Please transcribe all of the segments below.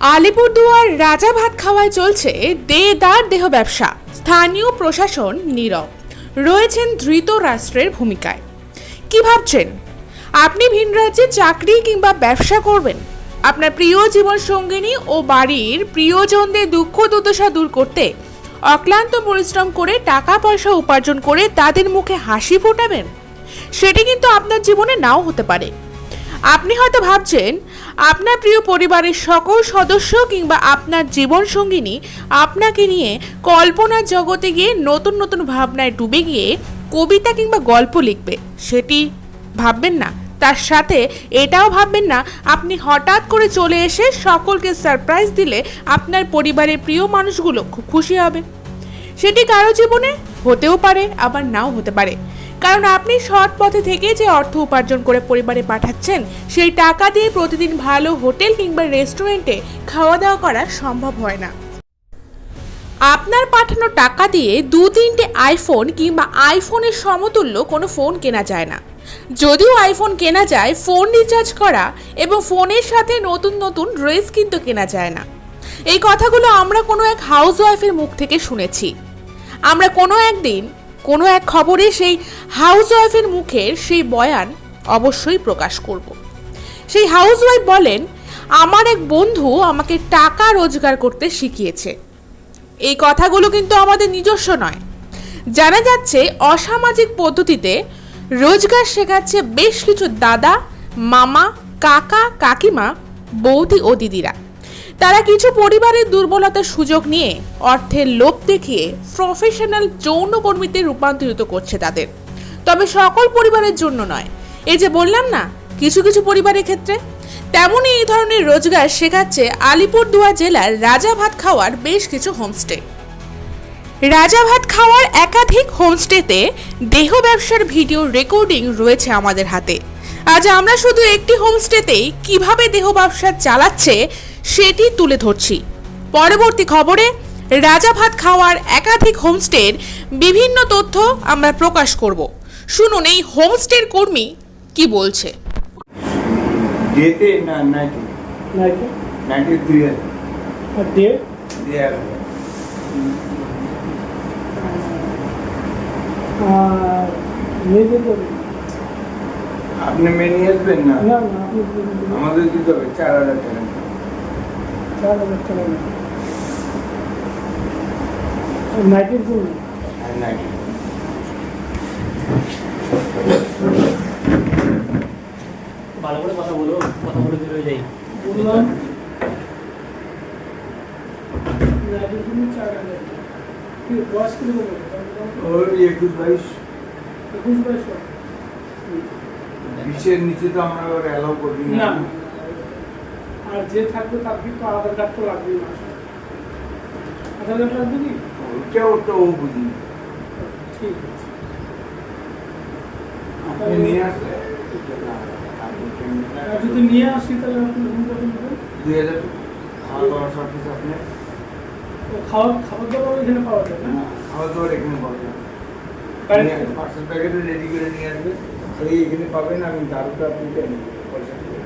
আলিপুরদুয়ার রাজা ভাত খাওয়ায় চলছে দেদার দেহ ব্যবসা। স্থানীয় প্রশাসন নীরব। রয়েছেন ধৃত রাষ্ট্রের ভূমিকায়। কি ভাবছেন? আপনি ভিন রাজ্যে চাকরি কিংবা ব্যবসা করবেন? আপনার প্রিয় জীবন সঙ্গিনী ও বাড়ির প্রিয়জনদের দুঃখ দুর্দশা দূর করতে অক্লান্ত পরিশ্রম করে টাকা পয়সা উপার্জন করে তাদের মুখে হাসি ফোটাবেন? সেটি কিন্তু আপনার জীবনে নাও হতে পারে। আপনি হয়তো ভাবছেন আপনার প্রিয় পরিবারের সকল সদস্য কিংবা আপনার জীবন সঙ্গিনী আপনাকে নিয়ে কল্পনার জগতে গিয়ে নতুন নতুন ভাবনায় ডুবে গিয়ে কবিতা কিংবা গল্প লিখবে। সেটি ভাববেন না। তার সাথে এটাও ভাববেন না, আপনি হঠাৎ করে চলে এসে সকলকে সারপ্রাইজ দিলে আপনার পরিবারের প্রিয় মানুষগুলো খুব খুশি হবে। সেটি কারও জীবনে হতেও পারে, আবার নাও হতে পারে। কারণ আপনি সৎ পথে থেকে যে অর্থ উপার্জন করে পরিবারে পাঠাচ্ছেন, সেই টাকা দিয়ে প্রতিদিন ভালো হোটেল কিংবা রেস্টুরেন্টে খাওয়া দাওয়া করা সম্ভব হয় না। আপনার পাঠানো টাকা দিয়ে দু তিনটে আইফোন কিংবা আইফোনের সমতুল্য কোনো ফোন কেনা যায় না। যদিও আইফোন কেনা যায়, ফোন রিচার্জ করা এবং ফোনের সাথে নতুন নতুন ড্রেস কিন্তু কেনা যায় না। এই কথাগুলো আমরা কোনো এক হাউস ওয়াইফের মুখ থেকে শুনেছি। আমরা কোনো একদিন কোনো এক খবরে সেই হাউস ওয়াইফের মুখের সেই বয়ান অবশ্যই প্রকাশ করব। সেই হাউস ওয়াইফ বলেন, আমার এক বন্ধু আমাকে টাকা রোজগার করতে শিখিয়েছে। এই কথাগুলো কিন্তু আমাদের নিজস্ব নয়। জানা যাচ্ছে, অসামাজিক পদ্ধতিতে রোজগার শেখাচ্ছে বেশ কিছু দাদা, মামা, কাকা, কাকিমা, বৌদি ও দিদিরা। তারা কিছু পরিবারের দুর্বলতার সুযোগ নিয়ে অর্থের লোভ দেখিয়ে প্রফেশনাল যৌনকর্মীতে রূপান্তরিত করছে তাদের। তবে সকল পরিবারের জন্য নয়। এই যে বললাম না, কিছু কিছু পরিবারের ক্ষেত্রে তেমনই এই ধরনের রোজগার শেখাচ্ছে আলিপুরদুয়া জেলার রাজা ভাত খাওয়ার বেশ কিছু হোমস্টে। রাজা ভাত খাওয়ার একাধিক হোমস্টেতে দেহ ব্যবসার ভিডিও রেকর্ডিং রয়েছে আমাদের হাতে। আজ আমরা শুধু একটি হোমস্টেতেই কীভাবে দেহ ব্যবসা চালাচ্ছে সেটি তুলে ধরছি। পরবর্তী খবরে রাজা ভাত খাওয়ার একাধিক হোমস্টের বিভিন্ন তথ্য আমরা প্রকাশ করব। শুনুন এই হোমস্টের কর্মী কি বলছে। ডেতে না নাইটে? নাইটে। নাইটে দুই হাজার আর ডে? দুই মেয়েদের করে আপনি মেনে আসবেন না? না। আমাদের দিতে হবে চার হাজার টাকা। চার হাজার টাকা নাইটের জন্য ভালো করে কথা বলো কথা বলে বেরোয় যাই। বললাম নাইটের জন্য চার হাজার। টাকা। কি বয়স কিলো ওই একুশ বাইশ। একুশ বাইশ বিশের নিচে তো আমরা ওর অ্যালাউ করি না। আর যে থাকবে তার কিন্তু আধার কার্ড তো লাগবেই না। আধার কার্ড লাগবে কি? ওটা ওটা ও বুঝি। ঠিক আছে। আপনি নিয়ে আসলে যদি নিয়ে আসি তাহলে আপনি দুই হাজার খাওয়া দাওয়া সব কিছু আপনি খাওয়া খাবার দাবার এখানে পাওয়া যায় না খাওয়া দাওয়ার এখানে পাওয়া বাড়িতে পার্সেল প্যাকেটে রেডি করে নিয়ে আসবে। খালি এখানে পাবেন আমি দারুটা আপনি দেন পয়সা দিয়ে।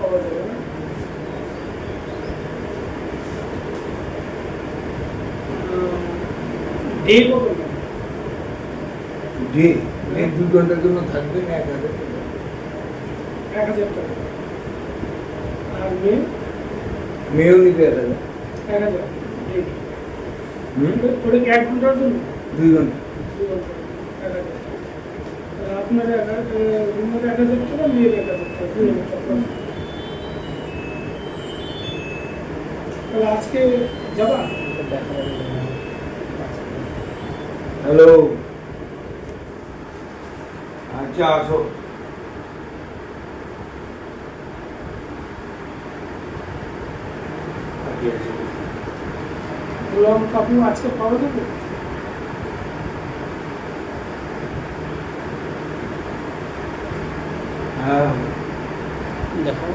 পাওয়া যাবে না ডে? ডে এই দু ঘণ্টার জন্য থাকবেন এক হাজার টাকা। এক হাজার টাকা আর মেয়ে মেয়েও নিবে এক হাজার এক হাজার। হুম? এক ঘণ্টার জন্য দুই ঘণ্টা দু ঘণ্টা এক হাজার আর আপনার এক হাজার রুমের এক হাজার টাকা মেয়ের এক হাজার টাকা দুই হাজার টাকা তাহলে আজকে যাবা হ্যালো আচ্ছা আসো আজকে আসো। বললাম কাপড় আজকে পাওয়া যাবে হ্যাঁ। দেখো।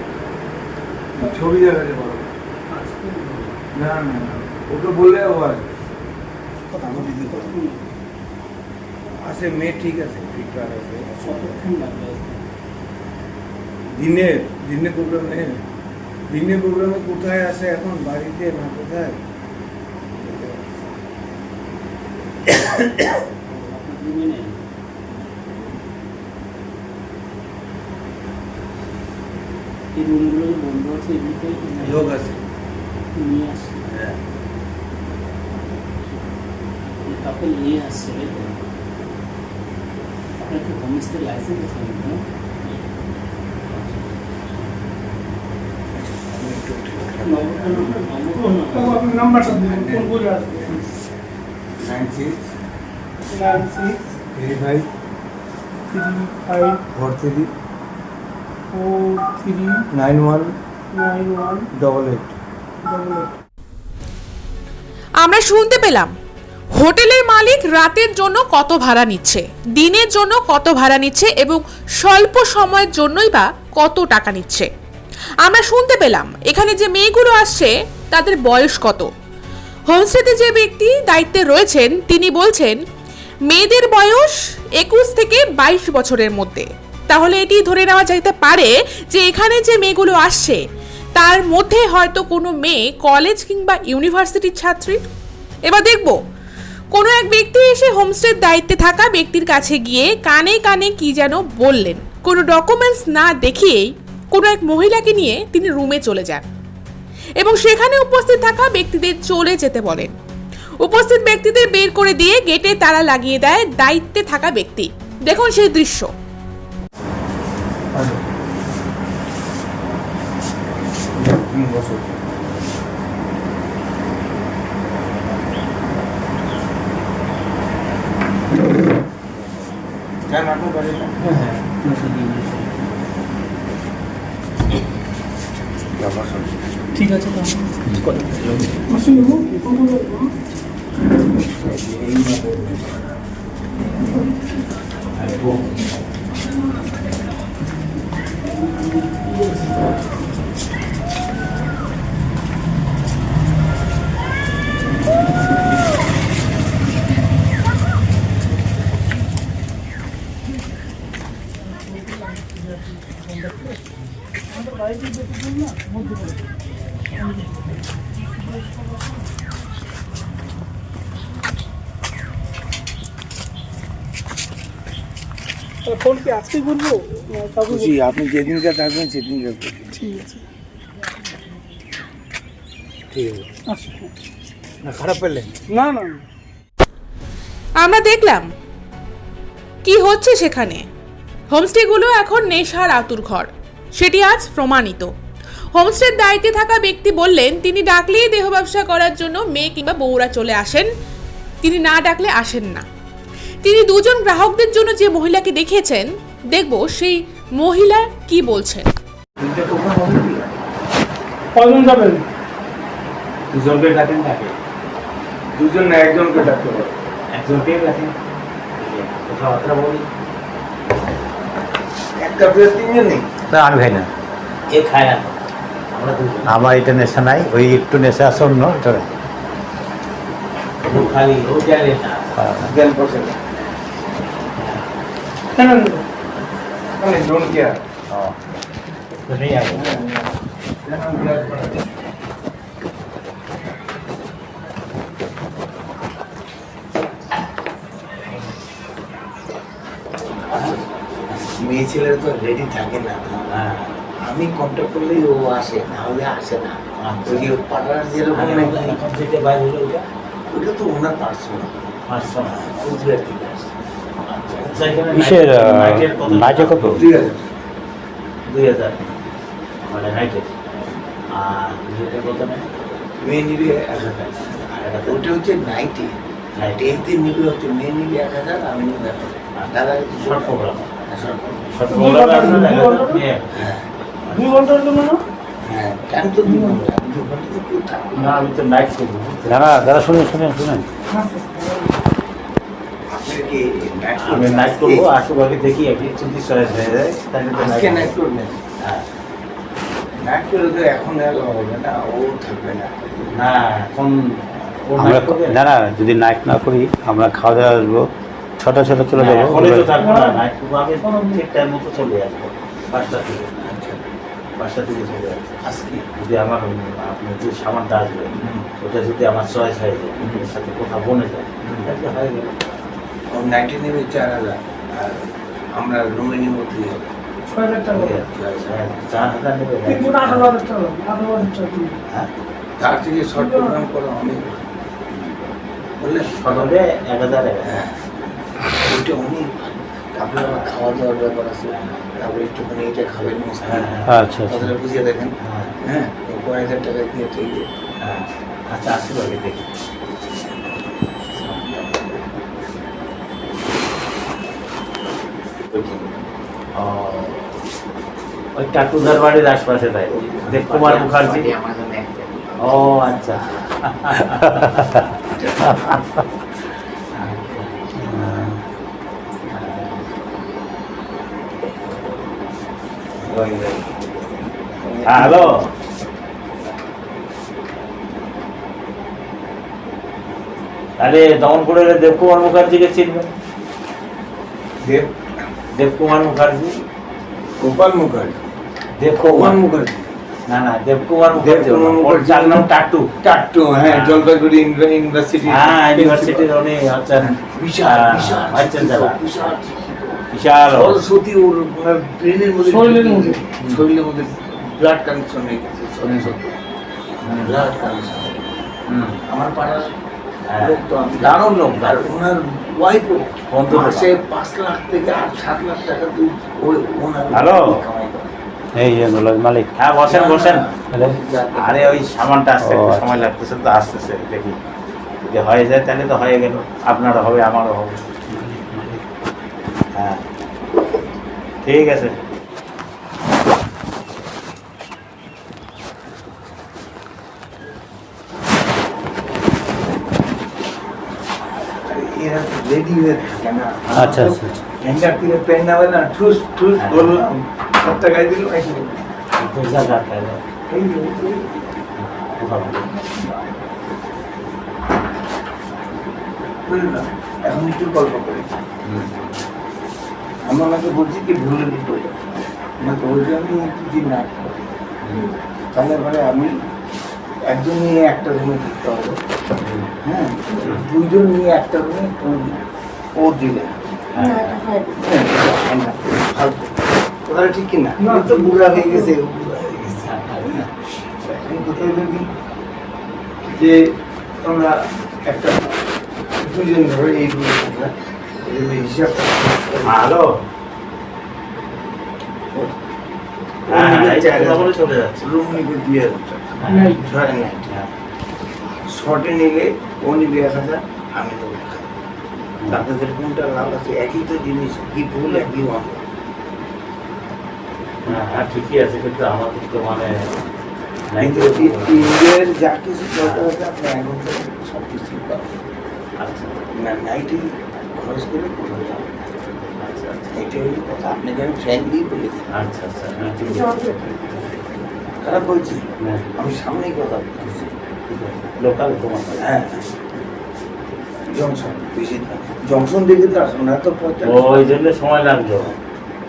ছবি দেখাতে পারো না না না। ওকে বললে ও আসবে কথা আমার দিদি কথা আছে মেয়ে ঠিক আছে ফিটফাট আছে। লাগবে। দিনে প্রোগ্রাম নেই। দিনে প্রোগ্রামে কোথায় আছে এখন? বাড়িতে না কোথায়? নেই। এই রুমগুলো যে বন্ধ আছে এমনিতে লোক আছে নিয়ে আসছে হ্যাঁ তারপর নিয়ে আসছে আপনার কি হোমস্টের লাইসেন্স আছে না নাম্বারটা দিন কোন বই আছে 96 96 35 35 43 আমরা শুনতে পেলাম হোটেলের মালিক রাতের জন্য কত ভাড়া নিচ্ছে দিনের জন্য কত ভাড়া নিচ্ছে এবং স্বল্প সময়ের জন্যই বা কত টাকা নিচ্ছে। আমরা শুনতে পেলাম এখানে যে মেয়েগুলো আসছে তাদের বয়স কত। হোমস্টেতে যে ব্যক্তি দায়িত্বে রয়েছেন তিনি বলছেন মেয়েদের বয়স একুশ থেকে বাইশ বছরের মধ্যে। তাহলে এটি ধরে নেওয়া যাইতে পারে যে এখানে যে মেয়েগুলো আসছে, তার মধ্যে হয়তো কোনো মেয়ে কলেজ কিংবা ইউনিভার্সিটির ছাত্রী। এবার দেখব, কোনো এক ব্যক্তি এসে হোমস্টের দায়িত্বে থাকা ব্যক্তির কাছে গিয়ে কানে কানে কি যেন বললেন। কোনো ডকুমেন্টস না দেখিয়েই কোনো এক মহিলাকে নিয়ে তিনি রুমে চলে যান এবং সেখানে উপস্থিত থাকা ব্যক্তিদের চলে যেতে বলেন। উপস্থিত ব্যক্তিদের বের করে দিয়ে গেটে তালা লাগিয়ে দেয় দায়িত্বে থাকা ব্যক্তি। দেখুন সেই দৃশ্য। হুম বসো কেন আপনার বাড়িটা হ্যাঁ হ্যাঁ নতুন ইংলিশ। বসো ঠিক আছে তো কথা ফোন কি আজকে করব? খুশি আপনি যেদিনকে থাকবেন সেদিনকে ঠিক আছে। ঠিক আছে। আচ্ছা না খারাপ পেলেন না না না। আমরা দেখলাম কি হচ্ছে সেখানে? হোমস্টেগুলো এখন নেশার আতুর ঘর। সেটি আজ প্রমাণিত। হোমস্টের দায়িত্বে থাকা ব্যক্তি বললেন তিনি ডাকলেই দেহ ব্যবসা করার জন্য মেয়ে কিংবা বউরা চলে আসেন। তিনি না ডাকলে আসেন না। তিনি দুজন গ্রাহকদের জন্য যে মহিলাকে দেখিয়েছেন দেখব সেই মহিলা কি বলছেন তিনটে প্রোগ্রাম হবে কি কজন যাবেন? দুজনকে ডাকেন তাকে দুজন না একজনকে ডাকতে হবে। একজনকে ডাকেন। কথাবার্তা বলি। একটা প্লেট তিনজন নেই? না আমি খাই না। এ খায় না। আমার এটা নেশা নাই ওই একটু নেশা আছে অন্য এটা খালি ও জানে না। মেয়ে ছেলেরা তো রেডি থাকে না। হ্যাঁ। আমি কন্ট্যাক্ট করলেই ও আসে না হলে আসে না। আচ্ছা। ওই যে পাড়ার যেরকম ওটা তো ওনার পার্সোনাল পাঁচশো কুচবিহার থেকে আসে আচ্ছা এখানে কিসের নাইটের কত? দুই হাজার। দুই মানে নাইটের আর ইয়েতে কত নেই মেয়ে নিবে এক হাজার। আর ওটা হচ্ছে নাইটে আর ডেতে নিবে হচ্ছে মেয়ে নিবে এক হাজার আমি নিবে এক হাজার। আর দাদা শর্ট প্রোগ্রাম হ্যাঁ। শর্ট দুই হ্যাঁ। ঘণ্টার জন্য না? হ্যাঁ দাদা শুনেন শুনেন শুনেন। নাইট আমি নাইট করব আশুভাগে দেখি একদিন চব্বিশ হয়ে যায় আজকে নাইট করবেন হ্যাঁ। নাইট করে তো এখন আর হবে না ও থাকবে না। না এখন ও আমরা করবে? না না যদি নাইট না করি আমরা খাওয়া দাওয়া আসব ছটা ছটা চলে যাব এখনই তো থাকব না নাইট করব আমি ঠিক টাইম মতো চলে আসব পাঁচটা থেকে। বাসা থেকে চলে আজকে? যদি আমার আপনি যে সামানটা আসবে ওটা যদি আমার চয়েস হয়ে যায় সাথে কোথাও বনে যায় হয়ে গেল। ও নাইনটি নেবে চার হাজার আর আমরা রুমে নিব দুই হাজার চার হাজার নেবে। হ্যাঁ? তার থেকে শর্ট প্রোগ্রাম করা অনেক বললেন সকালে এক হাজার এক হ্যাঁ ওইটা অনেক তারপরে আবার খাওয়া দাওয়ার ব্যাপার আছে তারপরে একটুখানি এটা খাবেন হ্যাঁ হ্যাঁ। আচ্ছা আচ্ছা। কথাটা বুঝিয়ে দেখেন। হ্যাঁ, হ্যাঁ এই কয় হাজার টাকা দিয়ে ঠিক হ্যাঁ। আচ্ছা আসি আগে দেখি। ওই টাকুদার বাড়ির আশপাশে তাই? কুমার মুখার্জি? ও আচ্ছা। হ্যালো। তাহলে দমনপুরের দেবকুমার মুখার্জিকে চিনবেন। দেব দেবকুমার মুখার্জি গোপাল মুখার্জি দেবকুমার গোপাল মুখার্জি না না দেবকুমার মুখার্জি দেবকুমার ওর মুখার্জি। যার নাম টাটু টাট্টু হ্যাঁ হ্যাঁ। জলপাইগুড়ি ইউনি- ইউনিভার্সিটি হ্যাঁ ইউনিভার্সিটির উনি হচ্ছেন বিশাল আহ, বিশাল ভাইস চ্যান্সেলর। বিশাল বিশাল সরস্বতী ওর ওনার ব্রেনের মধ্যে শরীরের মধ্যে। শরীরের মধ্যে ব্লাড কানেকশন হয়ে গেছে সরস্বতী ব্লাড কানেকশন হুম, আমার পাড়ার হ্যাঁ। লোক তো আমি দারুণ লোক আর দারুণ ওনার ওয়াইফও মাসে পাঁচ লাখ থেকে আট সাত লাখ টাকা তুই ওই ওনার হ্যালো। এই মালিক। হ্যাঁ বসেন বসেন। আরে? ওই সামানটা আসতে ও, আচ্ছা। সময় লাগতেছে তো আসতেছে দেখি। যদি হয়ে যায় তাহলে তো হয়ে গেল। আপনারও হবে আমারও হবে। হ্যাঁ। ঠিক আছে। রেডি হয়ে থাকে না আচ্ছা আচ্ছা আচ্ছা। ঠুস ঠুস। বললাম সব টাকায় দিল এখন একটু গল্প করি। হুম। আমি বলছি কি ভুলে বিপরে ওনাকে বলছি আমি কিছু না তাহলে পরে আমি একজন নিয়ে একটা রুমে থাকতে হবে। দুইজন নিয়ে একটা রুমে ও দিলে হ্যাঁ, কথাটা ঠিক কিনা? তো বুড়া হয়ে গেছে হয়ে কোথায় দেখি যে তোমরা একটা দুজন ধরে এই হ্যাঁ হ্যাঁ, বলে চলে যাচ্ছে। রুম নিবে হ্যাঁ। শর্টে নিলে ও নিবে এক হাজার আমি নেব এক হাজার। আপনাদের কোনটা লাভ আছে? একই তো জিনিস কি ভুল একই অঙ্গ হ্যাঁ? ঠিকই আছে কিন্তু আমাদের তো মানে কিন্তু ইন্ডিয়ার যা কিছু দরকার আছে আপনি সব কিছু পাবেন। আচ্ছা। না নাইটে খরচ করে কোনো লাভ আচ্ছা আচ্ছা। হলো কথা আপনাকে আমি ফ্র্যাঙ্কলি বলেছি। আচ্ছা আচ্ছা হ্যাঁ খারাপ বলছি হ্যাঁ, আমি সামনেই কথা বলছি। ঠিক আছে লোকাল তোমার হ্যাঁ জংশন বেশি জংশন দেখে তো আসুন না তো ওই জন্য সময় লাগল।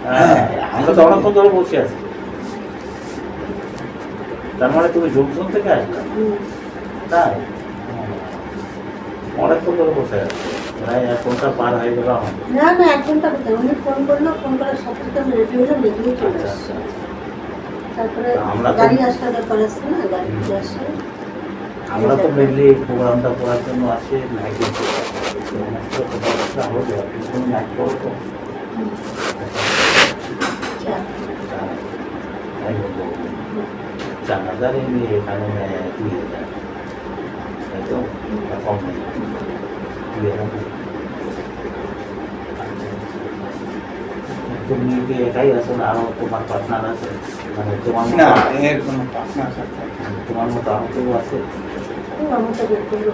হ্যাঁ আমরা তো অনেকক্ষণ ধরে বসে আছি। তার মানে তুমি জংশন থেকে আসলে? তাই? অনেকক্ষণ ধরে বসে আছি। প্রায় এক ঘণ্টা পার হয়ে গেল আমার। না না এক ঘণ্টা করতে উনি ফোন করল ফোন করার সাথে সাথে আমি রেডি হলাম রেডি হয়ে চলে আচ্ছা আসছি আচ্ছা তারপরে আমরা তো- গাড়ি আসার ব্যাপার আছে না গাড়ি আসছে আমরা তো মেনলি প্রোগ্রামটা করার জন্য আসি নাইটে কথাবার্তা হলো কিন্তু নাইট করব চার হাজার এমনি এখানে দুই হাজার তাই তো? কম দুই হাজার আচ্ছা। তুমি কি একাই আছো না আরও তোমার পার্টনার আছে? মানে তোমার না মতো এর কোনো পার্টনার তোমার মতো আরও কেউ আছে? আমার দেখতে হবে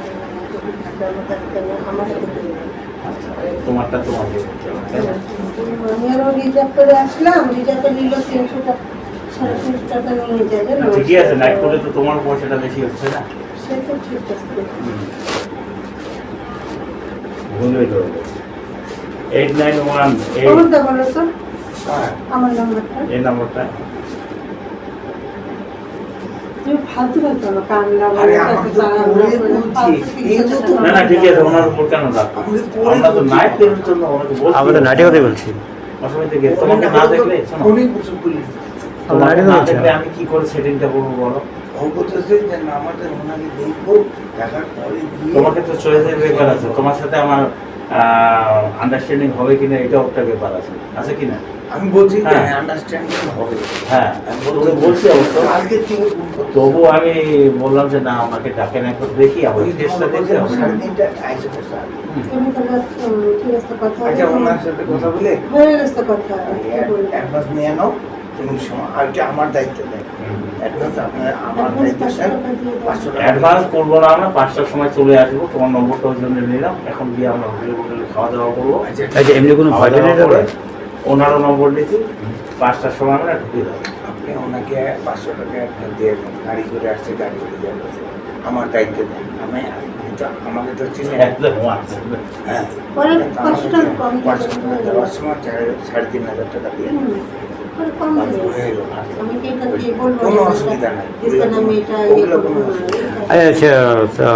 হবে তোমারটা তোমাকে রিজার্ভ করে আসলাম রিজার্ভে নিল তিনশো টাকা সাড়ে তিনশো টাকা নিয়ে যাবে ঠিকই আছে নাইট তো তোমার পয়সাটা বেশি হচ্ছে না। সে তো ঠিক আছে ভুলবে তো এইট নাইন ওয়ান এইট আমার নাম্বারটা। এই নাম্বারটা। আমার তো বলছি। কথাই তোমাকে না দেখলে না দেখলে আমি কি করে সেটিংটা করব বলো? তো চয়েসের ব্যাপার আছে। তোমার সাথে আমার আন্ডারস্ট্যান্ডিং হবে কিনা এটাও একটা ব্যাপার আছে। আছে কিনা? আমি বলছি হ্যাঁ। আন্ডারস্ট্যান্ডিং হবে। হ্যাঁ আমি বলছি অবশ্য। আজকে তবু আমি বললাম যে না আমাকে ডাকেন একবার দেখি ঠিক আছে কথা আচ্ছা ওনার সাথে কথা বলে? অ্যাডভান্স নিয়ে নাও তুমি সময় আর কি আমার দায়িত্ব দেয় অ্যাডভান্স আপনার আমার দায়িত্ব। পাঁচশো অ্যাডভান্স করব না আমরা পাঁচটার সময় চলে আসব তোমার নম্বরটা ওই জন্য নিলাম এখন গিয়ে আমরা হোটেলে হোটেলে খাওয়া দাওয়া করব। আচ্ছা আচ্ছা এমনি কোনো ভয় নেই ওনারও নম্বর দিচ্ছি পাঁচটার সময় আমরা ঢুকে যাব আপনি ওনাকে পাঁচশো টাকা একটা দিয়ে দেন গাড়ি করে আসছে গাড়ি করে যাচ্ছে আমার দায়িত্ব দেন আমি আমাকে তো চিনে একদম। হ্যাঁ দিয়ে। দেওয়ার সময় সাড়ে তিন হাজার টাকা দিয়ে। হয়ে দিয়ে কোনো অসুবিধা নাই। ইয়ে ওগুলো কোনো অসুবিধা আচ্ছা আচ্ছা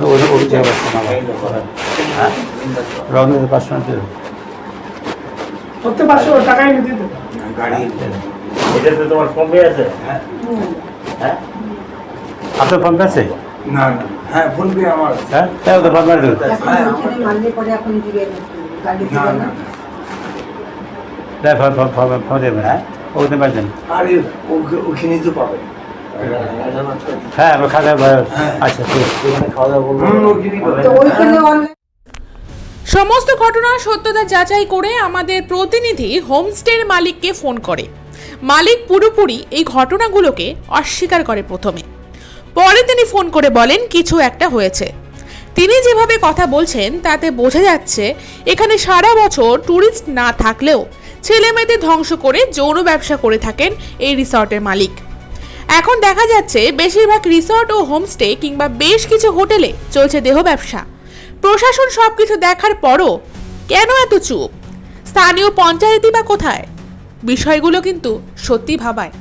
তো অভিযোগ। হ্যাঁ, রঙের পাঁচশো প্রত্যেক পাঁচশো টাকা এনে দেবো গাড়ি এটাতে তোমার ফোন পে আছে? হ্যাঁ। হ্যাঁ? আপনার ফোন আছে? না না। হ্যাঁ ফোন পে আমার হ্যাঁ? তাই তো দেবো এখন পরে এখন দিবে নাকি? গাড়ি না দিবে না না? না। ফোন ফোন ফোন ফোন দেবেন। হ্যাঁ? ওখানে পাইছেন। আরে তো হ্যাঁ খাওয়া দাওয়া আচ্ছা ঠিক আছে। খাওয়া দাওয়া ওইখানে সমস্ত ঘটনার সত্যতা যাচাই করে আমাদের প্রতিনিধি হোমস্টের মালিককে ফোন করে। মালিক পুরোপুরি এই ঘটনাগুলোকে অস্বীকার করে প্রথমে। পরে তিনি ফোন করে বলেন, কিছু একটা হয়েছে। তিনি যেভাবে কথা বলছেন, তাতে বোঝা যাচ্ছে, এখানে সারা বছর ট্যুরিস্ট না থাকলেও ছেলে মেয়েদের ধ্বংস করে যৌন ব্যবসা করে থাকেন এই রিসর্টের মালিক। এখন দেখা যাচ্ছে, বেশিরভাগ রিসর্ট ও হোমস্টে কিংবা বেশ কিছু হোটেলে চলছে দেহ ব্যবসা। প্রশাসন সবকিছু দেখার পরও কেন এত চুপ? স্থানীয় পঞ্চায়েতই বা কোথায়? বিষয়গুলো কিন্তু সত্যি ভাবায়।